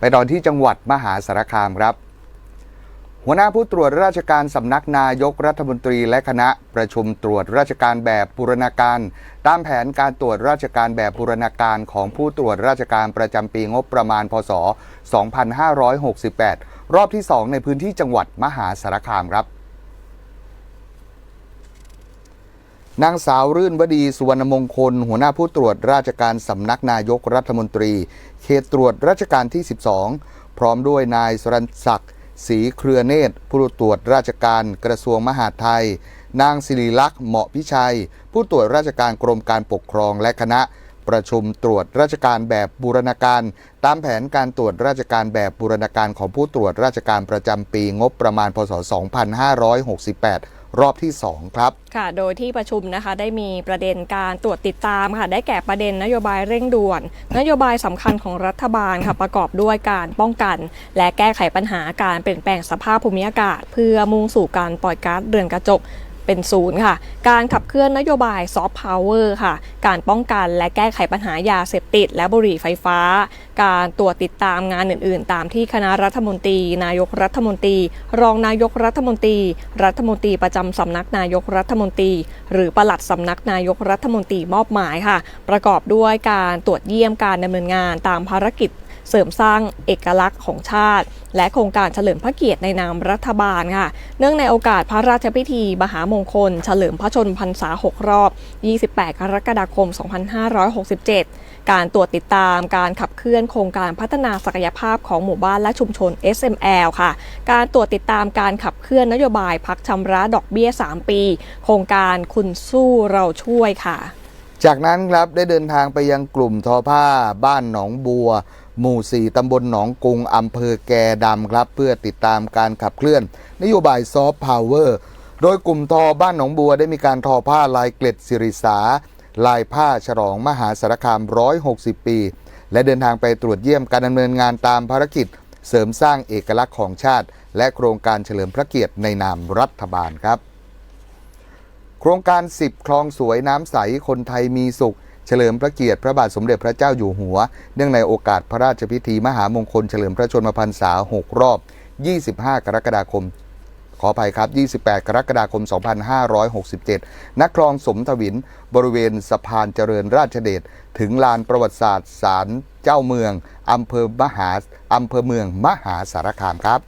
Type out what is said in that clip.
ไปตอนที่จังหวัดมหาสารคามครับ หัวหน้าผู้ตรวจราชการสำนักนายกรัฐมนตรีและคณะประชุมตรวจราชการแบบบูรณาการ ตามแผนการตรวจราชการแบบบูรณาการของผู้ตรวจราชการประจำปีงบประมาณ พศ 2568 รอบที่ 2 ในพื้นที่จังหวัดมหาสารคามครับ นางสาวรื่นวดีสุวรรณมงคล หัวหน้าผู้ตรวจราชการสำนักนายกรัฐมนตรี เขตตรวจราชการที่ 12 พร้อมด้วยนายสรันศักดิ์ศรีเครือเนตร ผู้ตรวจราชการกระทรวงมหาดไทย นางศิริลักษณ์เหมาะพิชัย ผู้ตรวจราชการกรมการปกครองและคณะ ประชุมตรวจราชการแบบบูรณาการ ตามแผนการตรวจราชการแบบบูรณาการของผู้ตรวจราชการประจำปีงบประมาณพศ 2568 รอบที่ 2 ครับ ค่ะ โดยที่ประชุมนะคะได้มีประเด็นการตรวจติดตามค่ะ ได้แก่ประเด็นนโยบายเร่งด่วน นโยบายสำคัญของรัฐบาลค่ะประกอบด้วยการป้องกัน และแก้ไขปัญหาการเปลี่ยนแปลงสภาพภูมิอากาศ เพื่อมุ่งสู่การปล่อยก๊าซเรือนกระจก เป็นศูนย์ค่ะ การขับเคลื่อนนโยบายซอฟต์พาวเวอร์ค่ะ การป้องกันและแก้ไขปัญหายาเสพติด และบุหรี่ไฟฟ้า การตรวจติดตามงานอื่น ๆ ตามที่คณะรัฐมนตรี นายกรัฐมนตรี รองนายกรัฐมนตรี รัฐมนตรีประจำสำนักนายกรัฐมนตรี หรือปลัดสำนักนายกรัฐมนตรีมอบหมายค่ะ ประกอบด้วยการตรวจเยี่ยมการดำเนินงานตามภารกิจ เสริมสร้างเอกลักษณ์ของชาติ และโครงการเฉลิมพระเกียรติในนามรัฐบาลค่ะ เนื่องในโอกาสพระราชพิธี มหามงคล เฉลิมพระชนมพรรษา 6 รอบ 28 กรกฎาคม 2567 การตรวจติดตามการขับเคลื่อนโครงการพัฒนาศักยภาพของหมู่บ้านและชุมชน SML ค่ะ การตรวจติดตามการขับเคลื่อนนโยบายพักชำระดอกเบี้ย 3 ปี โครงการคุณสู้เราช่วยค่ะ จากนั้นครับได้เดินทางไปยังกลุ่มทอผ้าบ้านหนองบัว หมู่ 4 ตำบลหนองกุงอำเภอแกดำครับ เพื่อติดตามการขับเคลื่อน นโยบายซอฟต์พาวเวอร์ โดยกลุ่มทอบ้านหนองบัวได้มีการทอผ้าลายเกล็ดสิริสา ลายผ้าฉลองมหาสารคาม 160 ปี และเดินทางไปตรวจเยี่ยมการดำเนินงานตามภารกิจ เสริมสร้างเอกลักษณ์ของชาติ และโครงการเฉลิมพระเกียรติในนามรัฐบาลครับ โครงการ 10 คลองสวยน้ำใส คนไทยมีสุข เฉลิมพระเกียรติพระบาทสมเด็จพระเจ้าอยู่หัว เนื่องในโอกาสพระราชพิธีมหามงคลเฉลิมพระชนมพรรษา 6 รอบ 25 กรกฎาคม ขออภัยครับ 28 กรกฎาคม 2567 ณ คลองสมทวิน บริเวณสะพานเจริญราชเดช ถึงลานประวัติศาสตร์ศาลเจ้าเมืองอำเภอมหาอำเภอเมืองมหาสารคามครับ